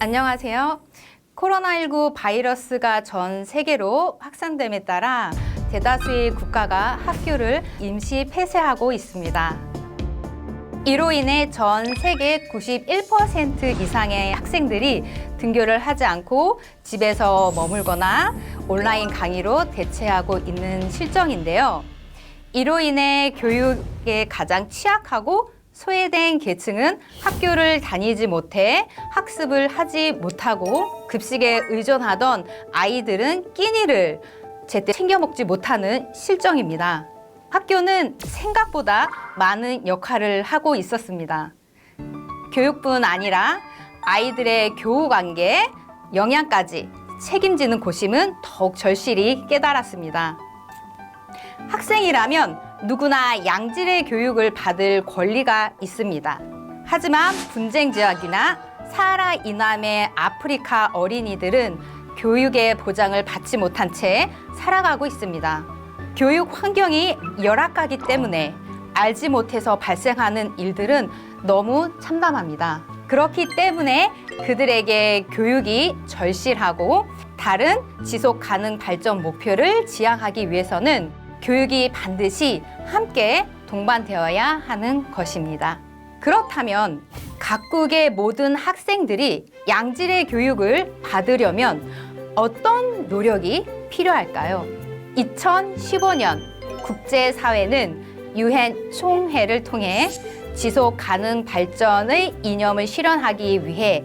안녕하세요. 코로나19 바이러스가 전 세계로 확산됨에 따라 대다수의 국가가 학교를 임시 폐쇄하고 있습니다. 이로 인해 전 세계 91% 이상의 학생들이 등교를 하지 않고 집에서 머물거나 온라인 강의로 대체하고 있는 실정인데요. 이로 인해 교육에 가장 취약하고 소외된 계층은 학교를 다니지 못해 학습을 하지 못하고 급식에 의존하던 아이들은 끼니를 제때 챙겨 먹지 못하는 실정입니다. 학교는 생각보다 많은 역할을 하고 있었습니다. 교육뿐 아니라 아이들의 교우 관계, 영양까지 책임지는 고심은 더욱 절실히 깨달았습니다. 학생이라면 누구나 양질의 교육을 받을 권리가 있습니다. 하지만 분쟁 지역이나 사하라 이남의 아프리카 어린이들은 교육의 보장을 받지 못한 채 살아가고 있습니다. 교육 환경이 열악하기 때문에 알지 못해서 발생하는 일들은 너무 참담합니다. 그렇기 때문에 그들에게 교육이 절실하고 다른 지속 가능 발전 목표를 지향하기 위해서는 교육이 반드시 함께 동반되어야 하는 것입니다. 그렇다면 각국의 모든 학생들이 양질의 교육을 받으려면 어떤 노력이 필요할까요? 2015년 국제사회는 유엔 총회를 통해 지속 가능 발전의 이념을 실현하기 위해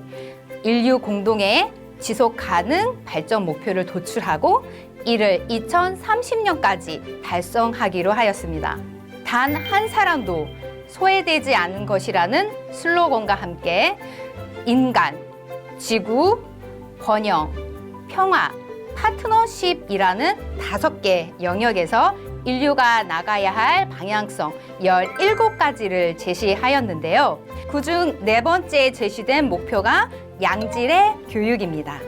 인류 공동의 지속 가능 발전 목표를 도출하고 이를 2030년까지 달성하기로 하였습니다. 단 한 사람도 소외되지 않은 것이라는 슬로건과 함께 인간, 지구, 번영, 평화, 파트너십이라는 다섯 개 영역에서 인류가 나가야 할 방향성 17가지를 제시하였는데요. 그중 네 번째 제시된 목표가 양질의 교육입니다.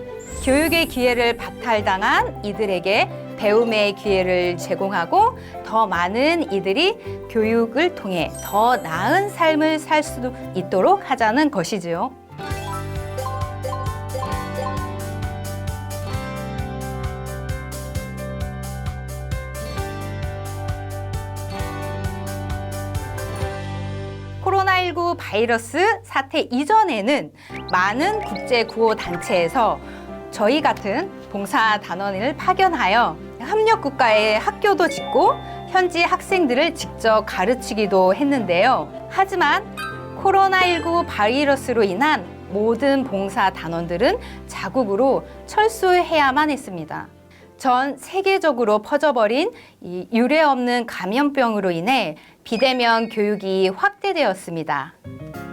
교육의 기회를 박탈당한 이들에게 배움의 기회를 제공하고 더 많은 이들이 교육을 통해 더 나은 삶을 살 수 있도록 하자는 것이지요. 코로나19 바이러스 사태 이전에는 많은 국제 구호 단체에서 저희 같은 봉사 단원을 파견하여 협력 국가의 학교도 짓고 현지 학생들을 직접 가르치기도 했는데요. 하지만 코로나19 바이러스로 인한 모든 봉사 단원들은 자국으로 철수해야만 했습니다. 전 세계적으로 퍼져버린 이 유례 없는 감염병으로 인해 비대면 교육이 확대되었습니다.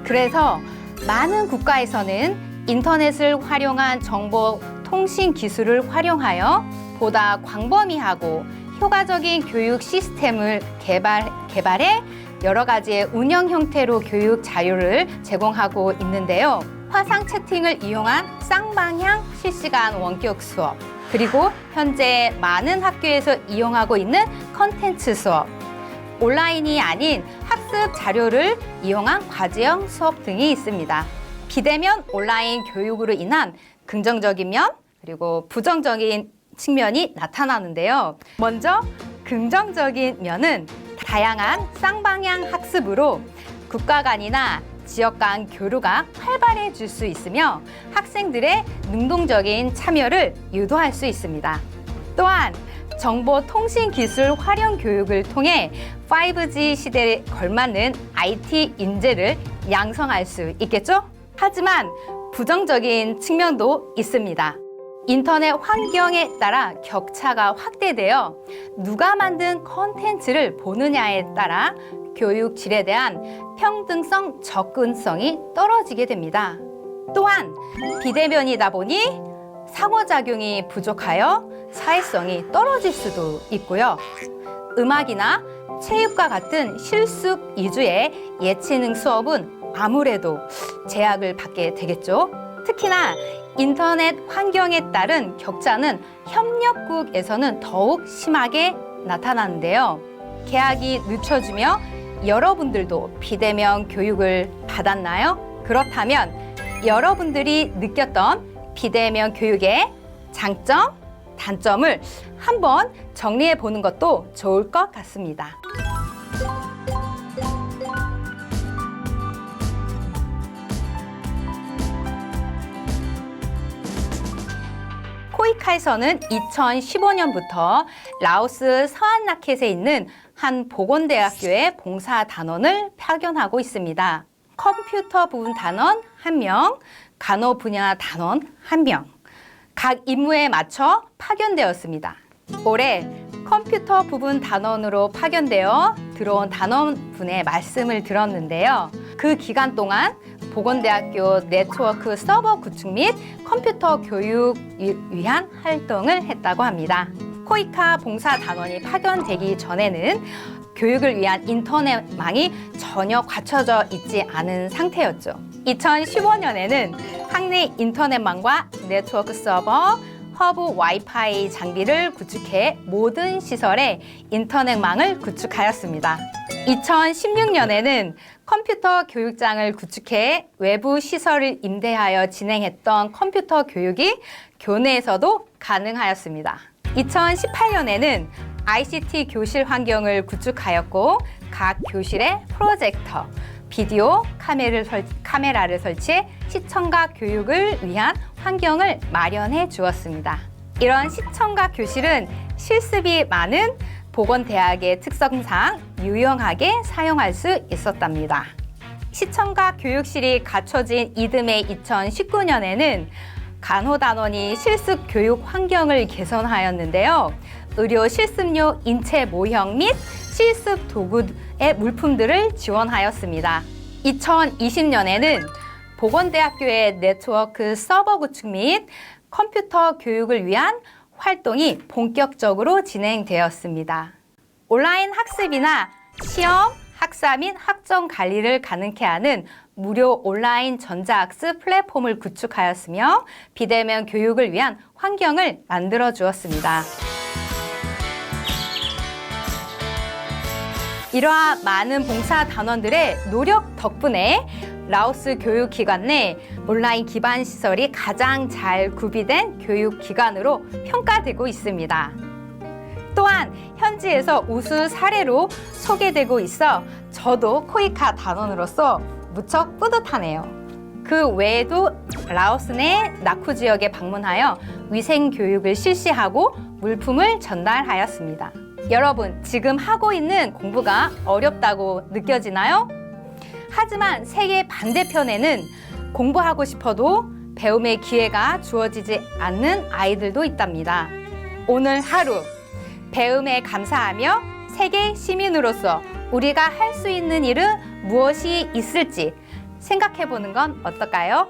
그래서 많은 국가에서는 인터넷을 활용한 정보 통신 기술을 활용하여 보다 광범위하고 효과적인 교육 시스템을 개발, 개발해 여러 가지의 운영 형태로 교육 자료를 제공하고 있는데요. 화상 채팅을 이용한 쌍방향 실시간 원격 수업, 그리고 현재 많은 학교에서 이용하고 있는 컨텐츠 수업, 온라인이 아닌 학습 자료를 이용한 과제형 수업 등이 있습니다. 비대면 온라인 교육으로 인한 긍정적인 면 그리고 부정적인 측면이 나타나는데요. 먼저 긍정적인 면은 다양한 쌍방향 학습으로 국가 간이나 지역 간 교류가 활발해질 수 있으며 학생들의 능동적인 참여를 유도할 수 있습니다. 또한 정보통신기술 활용 교육을 통해 5G 시대에 걸맞는 IT 인재를 양성할 수 있겠죠? 하지만 부정적인 측면도 있습니다. 인터넷 환경에 따라 격차가 확대되어 누가 만든 컨텐츠를 보느냐에 따라 교육 질에 대한 평등성, 접근성이 떨어지게 됩니다. 또한 비대면이다 보니 상호작용이 부족하여 사회성이 떨어질 수도 있고요. 음악이나 체육과 같은 실습 위주의 예체능 수업은 아무래도 제약을 받게 되겠죠. 특히나 인터넷 환경에 따른 격차는 협력국에서는 더욱 심하게 나타나는데요. 계약이 늦춰지며 여러분들도 비대면 교육을 받았나요? 그렇다면 여러분들이 느꼈던 비대면 교육의 장점, 단점을 한번 정리해 보는 것도 좋을 것 같습니다. 코이카에서는 2015년부터 라오스 서안라켓에 있는 한 보건대학교의 봉사 단원을 파견하고 있습니다. 컴퓨터 부분 단원 1명, 간호 분야 단원 1명, 각 임무에 맞춰 파견되었습니다. 올해 컴퓨터 부분 단원으로 파견되어 들어온 단원분의 말씀을 들었는데요. 그 기간 동안 보건대학교 네트워크 서버 구축 및 컴퓨터 교육 위한 활동을 했다고 합니다. 코이카 봉사 단원이 파견되기 전에는 교육을 위한 인터넷망이 전혀 갖춰져 있지 않은 상태였죠. 2015년에는 학내 인터넷망과 네트워크 서버, 허브 와이파이 장비를 구축해 모든 시설에 인터넷망을 구축하였습니다. 2016년에는 컴퓨터 교육장을 구축해 외부 시설을 임대하여 진행했던 컴퓨터 교육이 교내에서도 가능하였습니다. 2018년에는 ICT 교실 환경을 구축하였고 각 교실에 프로젝터, 비디오 카메라를, 설, 카메라를 설치해 시청각 교육을 위한 환경을 마련해 주었습니다. 이런 시청각 교실은 실습이 많은 보건대학의 특성상 유용하게 사용할 수 있었답니다. 시청각 교육실이 갖춰진 이듬해 2019년에는 간호단원이 실습 교육 환경을 개선하였는데요. 의료 실습용 인체 모형 및 실습 도구의 물품들을 지원하였습니다. 2020년에는 보건대학교의 네트워크 서버 구축 및 컴퓨터 교육을 위한 활동이 본격적으로 진행되었습니다. 온라인 학습이나 시험, 학사 및 학점 관리를 가능케 하는 무료 온라인 전자학습 플랫폼을 구축하였으며 비대면 교육을 위한 환경을 만들어 주었습니다. 이러한 많은 봉사 단원들의 노력 덕분에 라오스 교육기관 내 온라인 기반 시설이 가장 잘 구비된 교육기관으로 평가되고 있습니다. 또한 현지에서 우수 사례로 소개되고 있어 저도 코이카 단원으로서 무척 뿌듯하네요. 그 외에도 라오스 내 나쿠 지역에 방문하여 위생 교육을 실시하고 물품을 전달하였습니다. 여러분, 지금 하고 있는 공부가 어렵다고 느껴지나요? 하지만 세계 반대편에는 공부하고 싶어도 배움의 기회가 주어지지 않는 아이들도 있답니다. 오늘 하루 배움에 감사하며 세계 시민으로서 우리가 할 수 있는 일은 무엇이 있을지 생각해 보는 건 어떨까요?